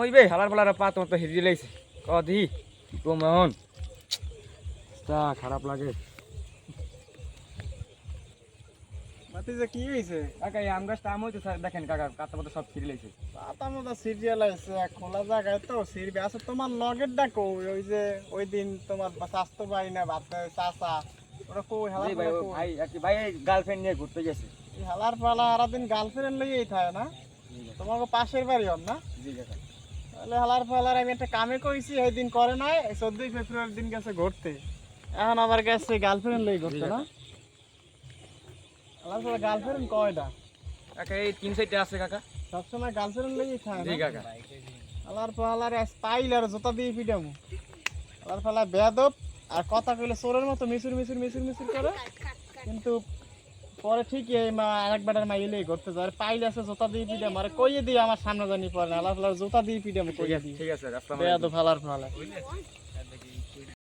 হইবে হালার পালার পা তোমার তো হেরিয়ে লাইছে কদি তোমন তা খারাপ লাগে। ভাতিজা কি হয়েছে কাকা এই আম গাছ টাম হইতে স্যার দেখেন কাকা কাতা মতো সব ছিঁড়ে লাইছে পাতা মতো সিরিয়াল আছে খোলা জায়গায় তো সিরবে আচ্ছা তোমার লগের ডাকো ওই যে ওই দিন তোমার স্বাস্থ্য ভাই না ভাত চাচা ওরা ভাই? ভাই আর গার্লফ্রেন্ড নিয়ে ঘুরতে গেছে। হালার পালা সারাদিন গার্লফ্রেন্ড লইয়েই থাকে না? তোমাকে পাশের বাড়ি হন না? জি কাকা। তাহলে হালার ফালার আমি একটা কামে কইছি এই দিন করে নাই চোদ্দই ফেব্রুয়ারির দিন গেছে ঘুরতে। এখন আমার কাছে গার্লফ্রেন্ড লই ঘুরতে না? হালার ফালা গার্লফ্রেন্ড কয়টা? কাকা এই তিন সাইডে আছে কাকা। সবসময় গার্লফ্রেন্ড জি কাকা। হালার ফালার স্টাইল আর জুতা দিয়ে পিটামু। হালার ফালা বেয়াদব আর কথা কইলে চোরের মতো মিশুর মিশুর মিশুর মিশুর করে। কিন্তু পরে ঠিকই এই মা আরেক বেটার মা ইলেই ঘুরতে যায়। পাইলে আছে জুতা দিয়ে পিটে আমার। কইয়ে দিয়ে আমার সামনে জানি পড়ে না। ফালার জুতা দিয়ে পিটে আমি কইয়ে দিই। ঠিক আছে ফালা